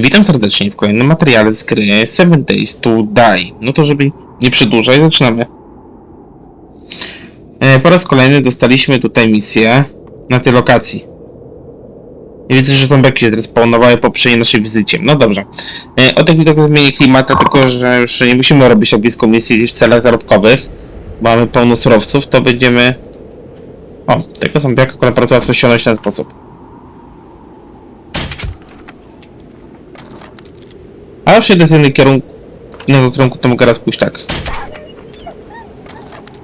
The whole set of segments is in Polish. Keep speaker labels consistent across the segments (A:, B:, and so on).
A: Witam serdecznie w kolejnym materiale z gry 7 Days to Die. No to żeby nie przedłużać, zaczynamy. E, Po raz kolejny dostaliśmy tutaj misję na tej lokacji. I widzę, że zombiaki się zrespawnowały po poprzedniej naszej wizycie. No dobrze. E, O tych widokach zmieni klimat, dlatego że już nie musimy robić tak blisko misji w celach zarobkowych. Mamy pełno surowców, to będziemy... O, tego zombiaka akurat bardzo łatwo ściągnąć w ten sposób. A już jedę z innego kierunku, innego kierunku, to mogę raz pójść tak.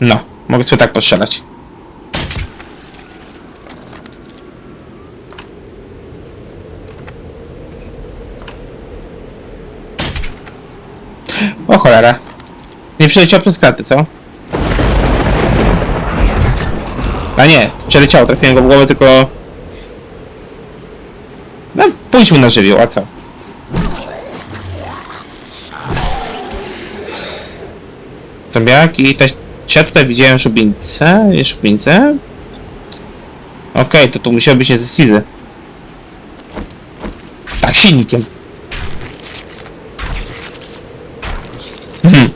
A: No, mogę sobie tak postrzelać. O cholera. Nie przeleciał przez karty, co? A nie, przeleciało, trafiłem go w głowę, tylko... No, pójdźmy na żywioł, a co? Zombiak i też... Ja tutaj widziałem szubienicę? Jest szubienicę? Okej, to tu musiało być ze schizy. Tak, silnikiem. Mhm.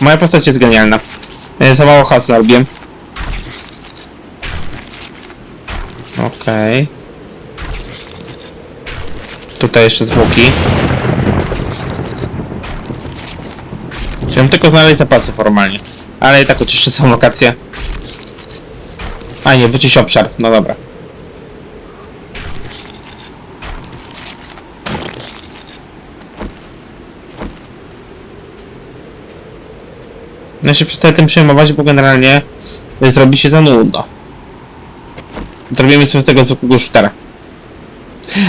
A: Moja postać jest genialna. Za mało hasu zarobiłem. Okej. Tutaj jeszcze zwłoki. Chciałem tylko znaleźć zapasy formalnie. Ale i tak oczyszczę są lokacje. A nie, wyczyść obszar. No dobra. Ja się przestaję tym przejmować, bo generalnie zrobi się za nudno. Zrobimy sobie z tego zwykłego shootera.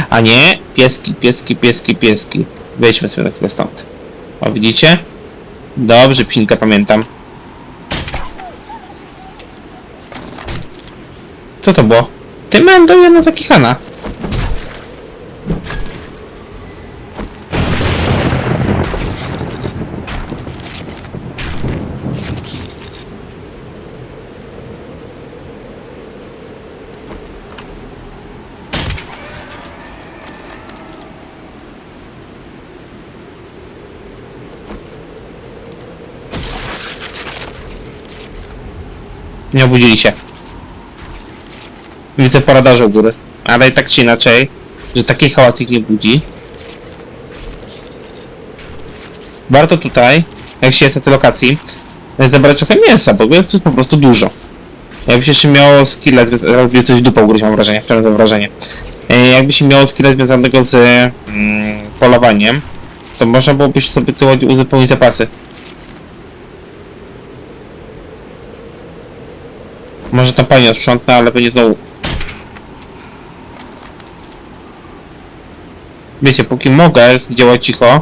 A: A nie, pieski, pieski, pieski, pieski. Wejdźmy sobie na chwilę stąd. O, widzicie? Dobrze, psinka pamiętam. Co to było? Ty Mendo jedna zakichana. Nie obudzili się. Widzę po radarze u góry. Ale i tak czy inaczej, że taki hałas ich nie budzi. Warto tutaj, jak się jest na tej lokacji, zebrać trochę mięsa, bo jest tu po prostu dużo. Jakby się jeszcze miało skilla, zaraz będzie coś dupą ugryźć mam wrażenie, wczoraj to wrażenie. E, Jakby się miało skilla związanego z mm, polowaniem, to można byłoby sobie tu uzupełnić zapasy. Może tam pani odprzątnę, ale będzie znowu. Wiecie, póki mogę działać cicho.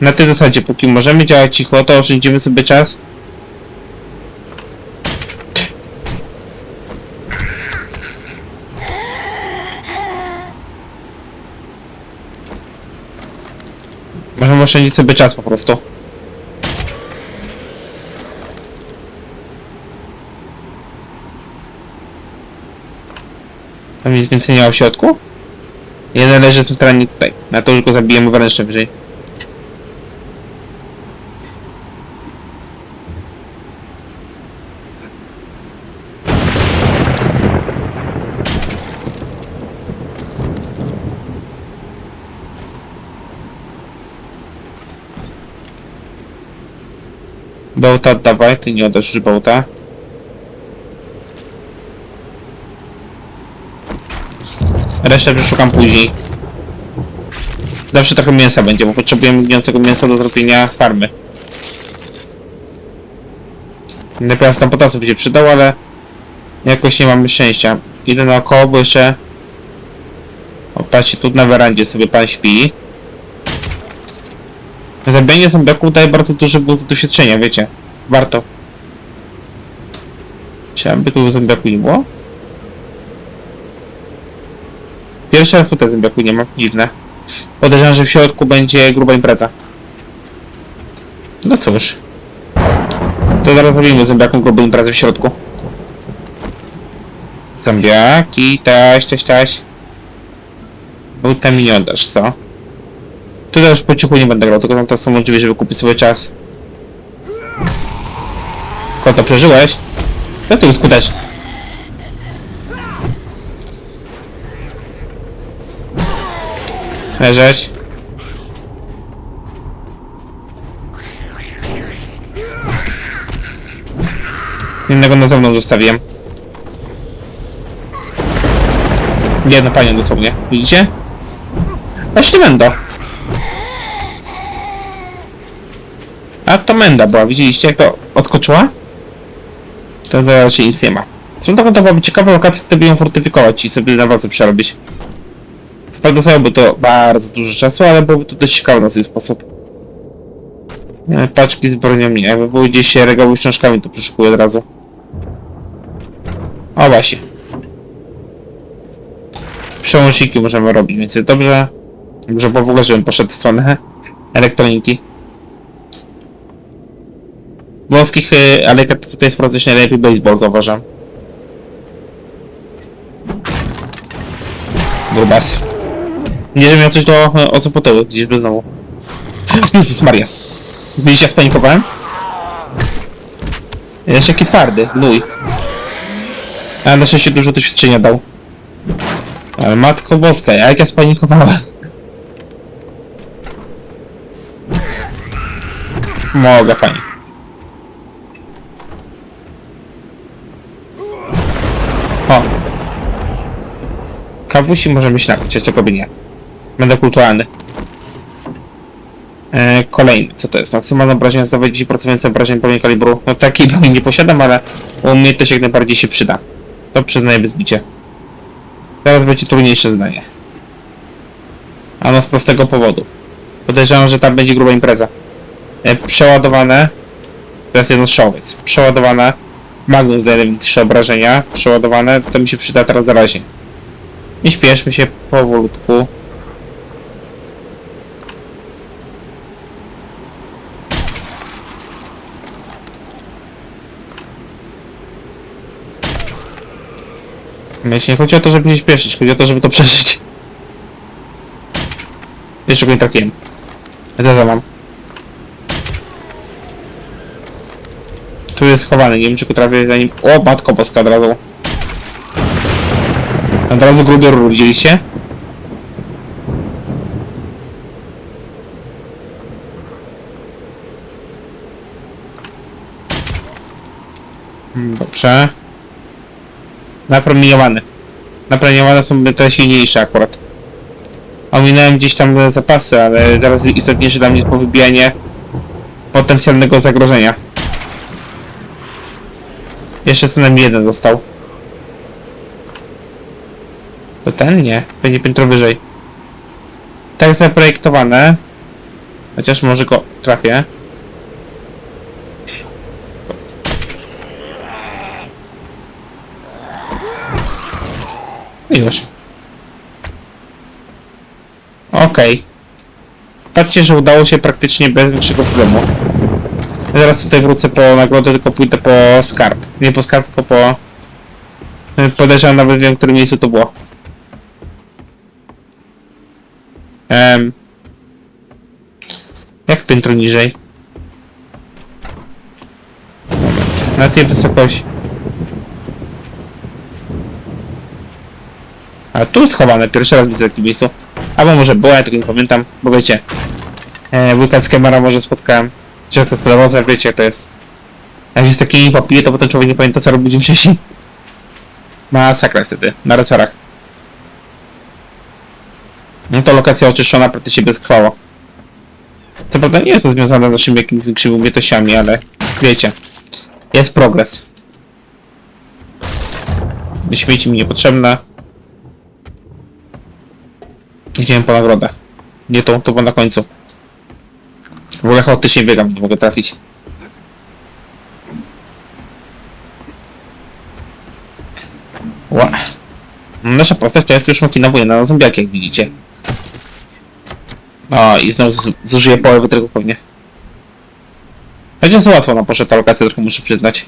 A: Na tej zasadzie, póki możemy działać cicho, to oszczędzimy sobie czas. Możemy oszczędzić sobie czas po prostu. Tam nic więcej nie ma w środku? Jeden leży centralnie tutaj. Na to już go zabijemy wręcz wyżej. Bełta oddawaj, ty nie oddasz bełta. Resztę przeszukam później. Zawsze trochę mięsa będzie, bo potrzebujemy gniącego mięsa do zrobienia farmy. Najpierw tam potasu by się przydał, ale jakoś nie mamy szczęścia. Idę naokoło, bo jeszcze... O, patrzcie, tu na werandzie sobie pan śpi. Zabijanie zombiaków daje bardzo punkt doświadczenia, wiecie. Warto. Czy aby tu zombiaku nie było? Pierwszy raz tutaj zombiaku nie ma, dziwne. Podejrzewam, że w środku będzie gruba impreza. No cóż. To zaraz zrobimy zombiakom grubą imprezę w środku. Zombiaki, taś, taś, taś. Buta mi nie oddasz, co? Tutaj już po cichu nie będę grał, tylko tam to są możliwe, żeby kupić sobie czas. Koto, przeżyłeś? No to skuteczny. Leżeć. Innego na zewnątrz zostawiłem. Jedno panią dosłownie. Widzicie? Właśnie Mendo. A to Menda była, widzieliście jak to odskoczyła? To raczej nic nie ma. Zresztą to byłaby ciekawa lokacja, gdyby ją fortyfikować i sobie na was przerobić. Co prawda zajęłoby to bardzo dużo czasu, ale byłoby to dość ciekawe na swój sposób. E, Paczki z bronią nie, jakby były gdzieś regały książkami, to przeszukuję od razu. O właśnie. Przełączniki możemy robić, więc dobrze. Dobrze, bo w ogóle żebym poszedł w stronę elektroniki. Włoskich, y, ale jak tutaj sprawdza się najlepiej baseball, to uważam. Grubas. Nie, że miał coś do e, osopotyły, gdzieś by znowu. Jezus Maria. Widzicie, ja spanikowałem? Jeszcze jaki twardy, gnój. A na szczęście dużo doświadczenia dał. Ale matko boska, jak ja spanikowałem. Mogę, pani. O. Kawusi może być napić, a czego nie. Będę kulturalny. E, kolejny, co to jest? Maksymalne obrażenia zdawać 10% więcej obrażeń pewnie kalibru. No takiej broni nie posiadam, ale umiejętność jak najbardziej się przyda. To przyznaję bez bicia. Teraz będzie trudniejsze zdanie. A no z prostego powodu. Podejrzewam, że tam będzie gruba impreza. E, przeładowane. Teraz jedno strzałowiec. Przeładowane. Magnum zdaje największe obrażenia. Przeładowane. To mi się przyda teraz na razie. Nie śpieszmy się powolutku. Myślę, nie chodzi o to, żeby się śpieszyć, chodzi o to, żeby to przeżyć. Jeszcze go nie trafiłem. Za. Tu jest schowany, nie wiem czy go trafię zanim... O, matko boska od razu. Od razu gruby rur, widzieliście? Dobrze. Napromieniowane. Napromieniowane są te silniejsze akurat. Ominąłem gdzieś tam zapasy, ale teraz istotniejsze dla mnie jest powybijanie potencjalnego zagrożenia. Jeszcze co najmniej jeden został. To ten? Nie. Będzie piętro wyżej. Tak zaprojektowane. Chociaż może go trafię. Już. Okej. Patrzcie, że udało się praktycznie bez większego problemu. Zaraz tutaj wrócę po nagrodę, tylko pójdę po skarb. Nie po skarb, tylko po... Podejrzewam nawet wiem, w którym miejscu to było. Em... Jak piętro niżej? Na tej wysokości. A tu schowane, pierwszy raz widzę w takim miejscu. Albo może było, ja tego nie pamiętam, bo wiecie. E, weekend z kamera może spotkałem. Gdzie to sterowoza, wiecie jak to jest. Jak jest taki papie, to potem człowiek nie pamięta co robił dzień wcześniej. Masakra niestety, na resorach. No to lokacja oczyszczona praktycznie bezkrwawo. Co prawda nie jest to związane z naszymi jakimiś większymi umiejętnościami, ale wiecie. Jest progres. Śmieci mi niepotrzebne. Idziemy po nagrodę. Nie tą, to było na końcu. W ogóle chaotycznie biegam, nie mogę trafić. Ła. Nasza postać to jest już makinowuje na zombiaki, jak widzicie. O, i znowu zużyję połowę tego pewnie. Będzie za łatwo na poszedł ta lokacja, trochę muszę przyznać.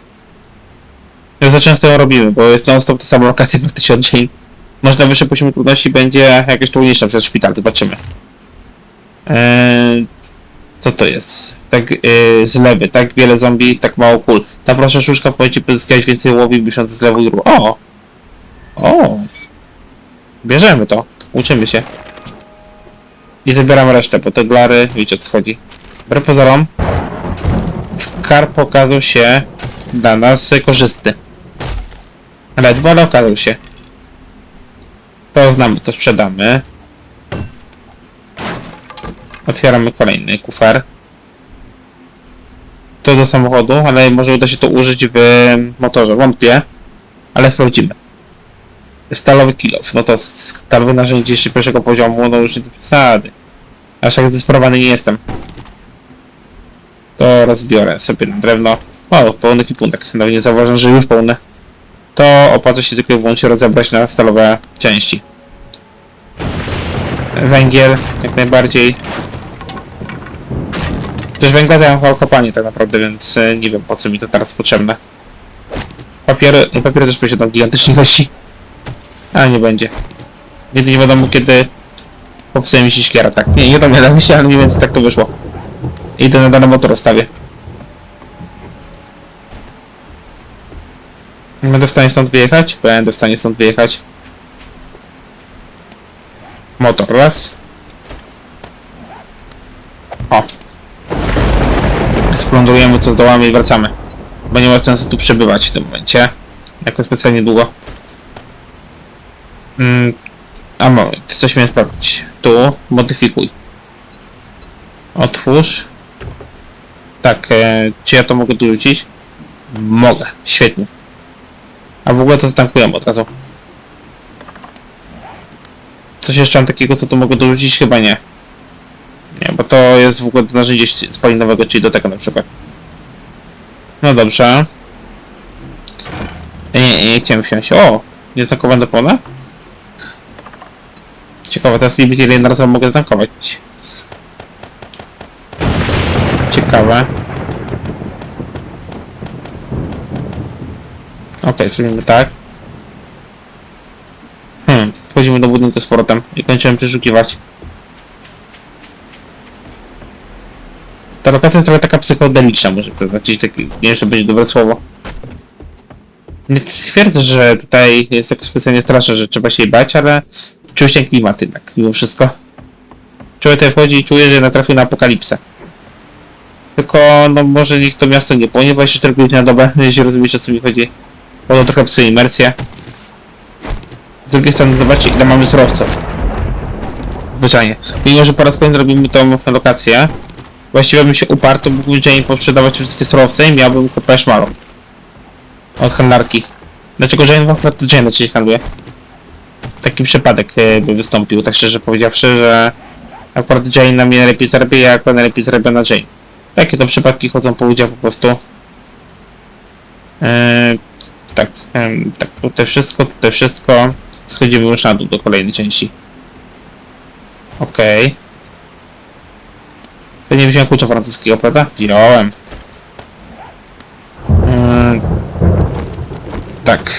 A: Jak za często ją robimy, bo jest non-stop ta sama lokacja praktycznie od dzień. Może na wyższym poziomie trudności będzie jakaś trudniejsza przez szpital, zobaczymy. Eee, co to jest? Tak yy, z lewy, tak wiele zombie, tak mało kul. Ta proszę szuszka ci pozyskać więcej łowi, bisząc z lewo i. O! O! Bierzemy to. Uczymy się. I zabieram resztę, bo te glary, wiecie co chodzi. Wbrew pozorom, skarb okazał się dla nas korzystny. Ledwo, ale okazał się. To znamy, to sprzedamy. Otwieramy kolejny kufer. To do samochodu, ale może uda się to użyć w motorze. Wątpię, ale sprawdzimy. Stalowy kilof. No to stalowe narzędzie jeszcze pierwszego poziomu, no już nie przesady. Aż tak zdesperowany nie jestem. To rozbiorę sobie drewno. O, pełny kipunek. No nie zauważam, że już pełny. To opłaca się tylko i wyłącznie rozebrać na stalowe części. Węgiel, jak najbardziej. Też węgla ja mam kopanie tak naprawdę, więc e, nie wiem po co mi to teraz potrzebne. Papiery, no papiery też posiadam gigantycznej ilości. Ale nie będzie. Nigdy nie wiadomo kiedy popsuje mi się szkiera, tak. Nie, nie dowiadam się, ale mniej więcej tak to wyszło. Idę na dany motor rozstawię. Będę w stanie stąd wyjechać? Będę w stanie stąd wyjechać. Motor raz. O. Splądrujemy co zdołamy i wracamy. Bo nie ma sensu tu przebywać w tym momencie. Jako specjalnie długo. Mm, a moment, coś miałem sprawdzić. Tu, modyfikuj. Otwórz. Tak, e, czy ja to mogę tu rzucić? Mogę, świetnie. A w ogóle to zatankujemy od razu. Coś jeszcze mam takiego, co tu mogę dorzucić? Chyba nie. Nie, bo to jest w ogóle do narzędzia spalinowego, czyli do tego na przykład. No dobrze. Nie, nie, nie chciałem wsiąść. O! Nieznakowane pole? Ciekawe, teraz limit ile jednorazowo mogę znakować. Ciekawe. Okej, zrobimy tak. Hmm, wchodzimy do budynku z powrotem i kończymy przeszukiwać. Ta lokacja jest trochę taka psychodeliczna, może powiedzieć, taki, nie wiem, będzie dobre słowo. Nie twierdzę, że tutaj jest jakoś specjalnie straszne, że trzeba się jej bać, ale czuję się klimat jednak, mimo wszystko. Człowiek tutaj wchodzi i czuje, że natrafił na apokalipsę. Tylko, no może niech to miasto nie płonie 24 godziny na dobę, jeśli rozumiecie o co mi chodzi. Bo to trochę psuje imersję. Z drugiej strony zobaczcie ile mamy surowców. Zwyczajnie. Mimo, że po raz kolejny robimy tą lokację, właściwie bym się uparł, to mógłbym dzień posprzedawać wszystkie surowce i miałbym kupę szmalu. Od handlarki. Dlaczego Jane akurat to Jane na handluje? Taki przypadek e, by wystąpił, tak szczerze powiedziawszy, że akurat Jane na mnie najlepiej zarabia, ja akurat najlepiej zarabiam na Jane. Takie to przypadki chodzą po ludziach po prostu. Eee, tak, em, tak, tutaj wszystko, tutaj wszystko. Schodzimy już na dół do kolejnej części. Okej. To nie wziąłem klucza francuskiego, prawda? Wziąłem. Eee, tak.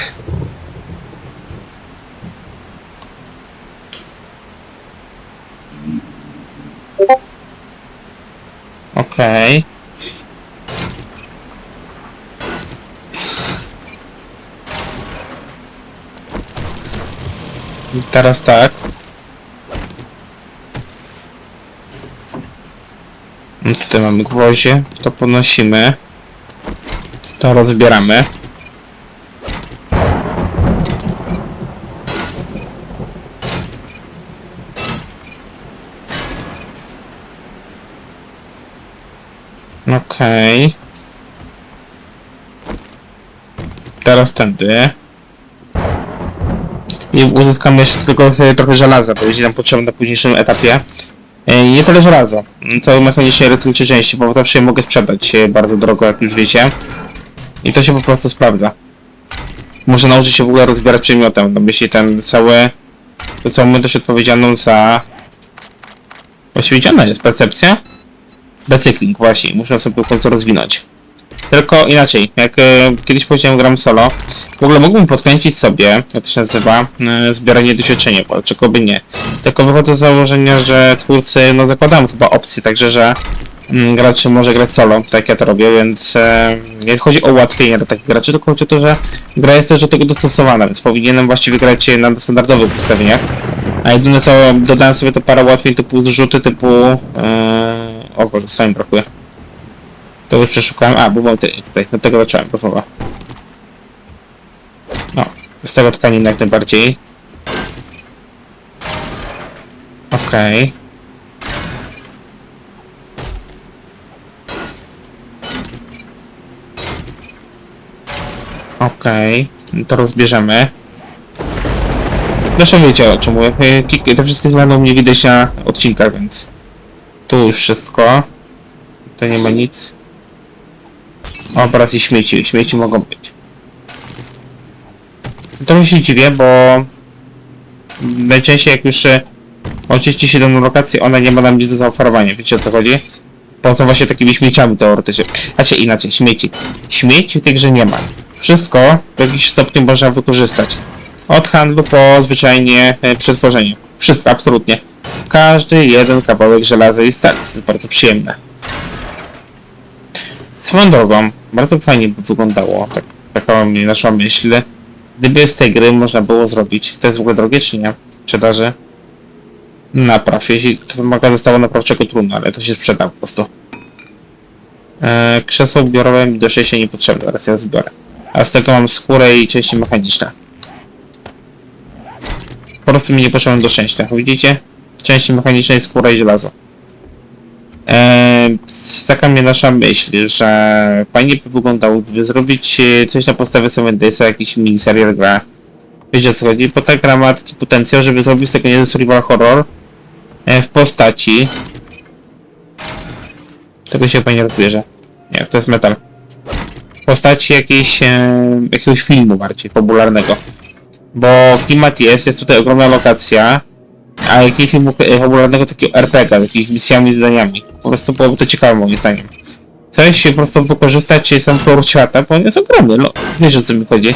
A: Okej. I Teraz tak. No Tutaj mamy gwoździe, to podnosimy. To rozbieramy. Okej. Teraz tędy. I uzyskamy jeszcze tylko e, trochę żelaza, bo będzie nam potrzebne na późniejszym etapie. E, Nie tyle żelazo, co mechanicznie elektrycznie części, bo zawsze mogę sprzedać e, bardzo drogo, jak już wiecie. I to się po prostu sprawdza. Muszę nauczyć się w ogóle rozbierać przedmiotem, no jeśli ten cały... To mamy też odpowiedzialną za... Właściwie jest? Percepcja? Recykling, właśnie. Muszę sobie w końcu rozwinąć. Tylko inaczej, jak e, kiedyś powiedziałem gram solo, w ogóle mógłbym podkręcić sobie, jak to się nazywa, e, zbieranie doświadczenia, bo czego by nie. Tylko wychodzę z założenia, że twórcy, no zakładam chyba opcję, także że mm, gracz może grać solo, tak jak ja to robię, więc e, nie chodzi o ułatwienie dla takich graczy, tylko chodzi o to, że gra jest też do tego dostosowana, więc powinienem właściwie grać na standardowych ustawieniach. A jedyne co dodałem sobie to parę ułatwień typu zrzuty, typu... E, o Boże, brakuje. To już przeszukałem. A, mam ty- tutaj, do tego zacząłem rozmowa. No, z tego tkaniny jak najbardziej. Okej. Okej, to rozbierzemy. Zresztą wiecie o czym mówię. Y, Te wszystkie zmiany u mnie widać na odcinkach, więc... Tu już wszystko. Tutaj nie ma nic. O, i śmieci. Śmieci mogą być. Trochę się dziwię, bo najczęściej jak już e, oczyści się daną lokację, ona nie ma nam nic do zaoferowania. Wiecie o co chodzi? Poza właśnie takimi śmieciami teoretycznie. Znaczy inaczej, śmieci. Śmieci w tej grze nie ma. Wszystko w jakimś stopniu można wykorzystać. Od handlu po zwyczajnie e, przetworzenie. Wszystko, absolutnie. Każdy jeden kawałek żelaza i stali. To jest bardzo przyjemne. Swoją drogą, bardzo fajnie by wyglądało, tak, taka mi naszła myśl, gdyby z tej gry można było zrobić, to jest w ogóle drogie czy nie, sprzedaży, napraw, jeśli to wymaga zestawu naprawczego trudno, ale to się sprzeda po prostu. Eee, krzesło biurowe mi do 6 niepotrzebne, teraz ja zbiorę. A z tego mam skórę i części mechaniczne. Po prostu mi nie potrzebne do szczęścia, widzicie? Części mechaniczne i skóra i żelazo. Eee, taka mnie nasza myśl, że fajnie by wyglądało, gdyby zrobić e, coś na podstawie Seven Daysa, jakiś miniserial gra. Wiecie o co chodzi? Bo ta gra ma taki potencjał, żeby zrobić z tego nie survival horror e, w postaci tego się pani rozbierze. Nie, to jest metal. W postaci jakiejś, e, jakiegoś filmu bardziej popularnego. Bo klimat jest, jest tutaj ogromna lokacja, a jakiegoś filmu e, popularnego takiego RPG, z jakimiś misjami, zadaniami. Po prostu byłoby to ciekawe moim zdaniem. Coś się po prostu wykorzystać sam flor świata, bo on jest ogromny, no wiesz o co mi chodzi.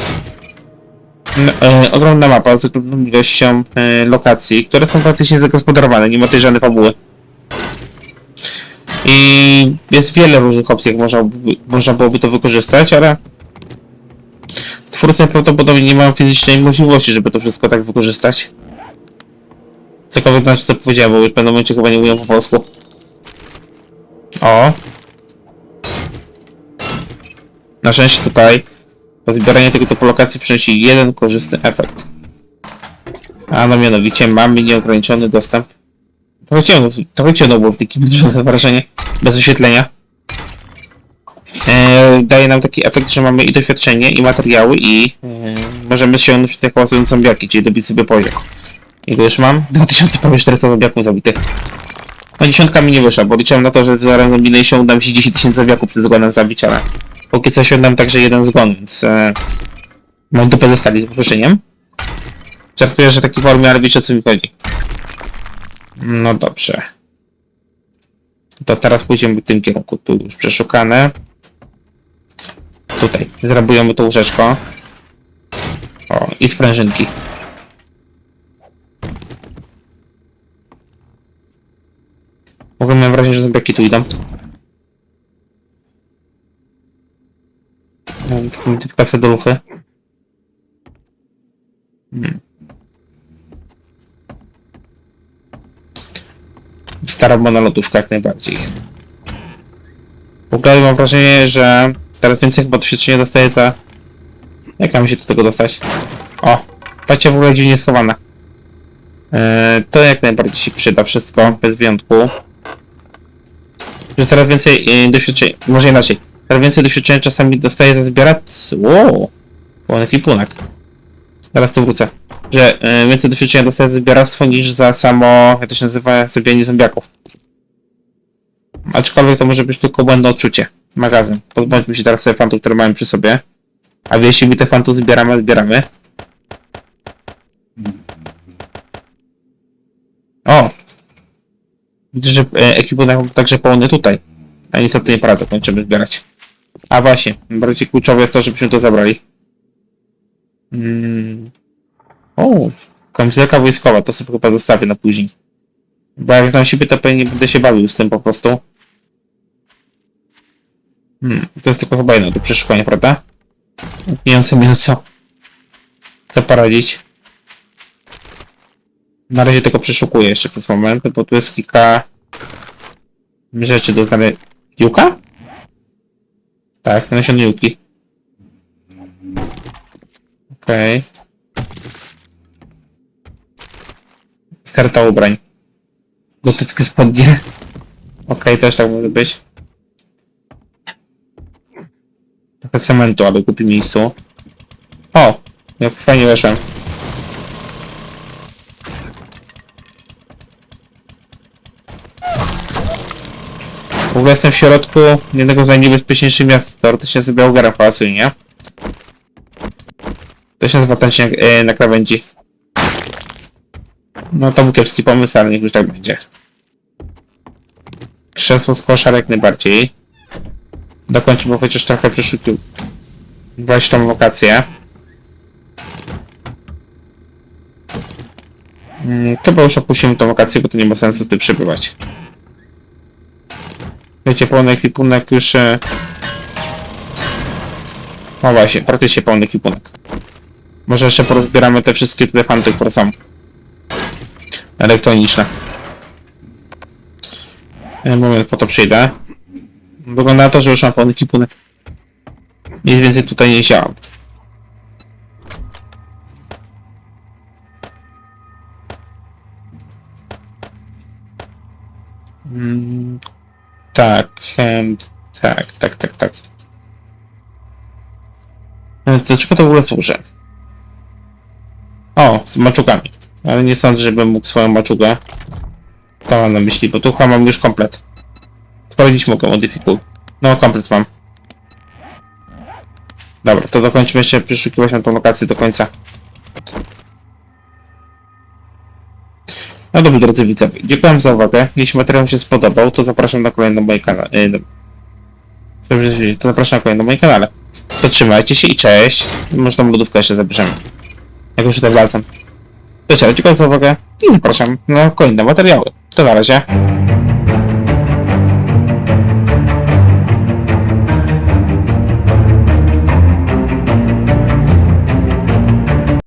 A: No, e, ogromna mapa z ogromną ilością e, lokacji, które są praktycznie zagospodarowane, nie ma tej żadnej fabuły. I jest wiele różnych opcji, jak można, można byłoby to wykorzystać, ale twórcy prawdopodobnie nie mają fizycznej możliwości, żeby to wszystko tak wykorzystać. Cokolwiek znaczy co powiedziałem, bo już w pewnym momencie chyba nie mówią po polsku. O. Na szczęście tutaj zbieranie tego typu lokacji przynosi jeden korzystny efekt. A no mianowicie mamy nieograniczony dostęp. Trochę ciemno, trochę ciemno było w takim duże wrażenie, bez oświetlenia. E, daje nam taki efekt, że mamy i doświadczenie, i materiały, i e, możemy się na przykład jak łasując zombiaki, czyli dobić sobie poziom. Ile już mam? 2400 zombiaków zabitych. No dziesiątka mi nie wyszła, bo liczyłem na to, że w zarem zombination uda mi się 10 tysięcy zombiaków przed zgonem zabić, ale póki co osiągnąłem także jeden zgon, więc e, mam dupę ze stali z wyszyniem. Żartuję, że taki formie, ale o co mi chodzi. No dobrze. To teraz pójdziemy w tym kierunku. Tu już przeszukane. Tutaj. Zrabujemy to łóżeczko. O, i sprężynki. Mogę mieć wrażenie, że zombiaki tu idą. Identyfikacja do luchy. Hmm. Starobona lodówka jak najbardziej. W ogóle mam wrażenie, że teraz więcej chyba doświadczenia dostaję za... Jak mam się do tego dostać? O! Patrzcie w ogóle dziwnie schowane. Eee, to jak najbardziej się przyda wszystko, bez wyjątku. Że teraz więcej e, doświadczenia, może inaczej. Teraz więcej doświadczenia czasami dostaję za zbierać. Wow! Pełny kipunek. Zaraz tu wrócę. Że e, więcej doświadczenia dostaję za zbieractwo niż za samo, jak to się nazywa, zabijanie zombiaków. Aczkolwiek to może być tylko błędne odczucie. Magazyn. Pozbądźmy się teraz sobie fantów, które mamy przy sobie. A jeśli my te fanty zbieramy, zbieramy. O! Widzę, że e, ekwipunek także pełny tutaj. A niestety nie poradzę, kończymy zbierać. A właśnie, bardziej kluczowe jest to, żebyśmy to zabrali. Mm. O, kamizelka wojskowa, to sobie chyba zostawię na później. Bo jak znam siebie, to pewnie będę się bawił z tym po prostu. Hmm, to jest tylko chyba jedno do przeszukania, prawda? Sobie co, co poradzić. Na razie tylko przeszukuję jeszcze przez moment, bo tu jest kilka rzeczy do znalezienia. Piłka? Tak, nasiony juki. Okej. Sterta ubrań. Gotyckie spodnie. Okej, też tak może być. Trochę cementu, aby kupić miejscu. O! Jak fajnie weszłem. W ogóle jestem w środku jednego z najniebezpieczniejszych miast. Teoretycznie sobie Białogara pasuje, nie? To się nazywa ten śnieg e, na krawędzi. No to był kiepski pomysł, ale niech już tak będzie. Krzesło z koszar jak najbardziej. Dokończymy chociaż trochę przeszukił. Właśnie tą wakację. Mm, Chyba już opuścimy tą wakację, bo to nie ma sensu ty przebywać. Wiecie, pełny ekwipunek już... e, O właśnie, praktycznie pełny ekwipunek. Może jeszcze porozbieramy te wszystkie tutaj fanty, które są. Elektroniczne. E, Moment, po to przyjdę. Wygląda na to, że już mam pełny ekwipunek. Nic więcej tutaj nie działam. Mm, tak, tak, tak, tak, tak. E, Do czego to w ogóle służy? O, z maczugami. Ale nie sądzę, żebym mógł swoją maczugę. To mam na myśli, bo tu chyba mam już komplet. Sprawdzić mogę modyfikuj. No, komplet mam. Dobra, to dokończymy jeszcze przeszukiwać na tą lokację do końca. No dobrze, drodzy widzowie, dziękuję za uwagę. Jeśli materiał się spodobał, to zapraszam na kolejny mój kanał. To zapraszam na kolejny mój kanale. To trzymajcie się i cześć. Może tą lodówkę jeszcze zabierzemy. Jak już tutaj wracam. To cześć, dziękuję za uwagę i zapraszam na kolejne materiały. To na razie.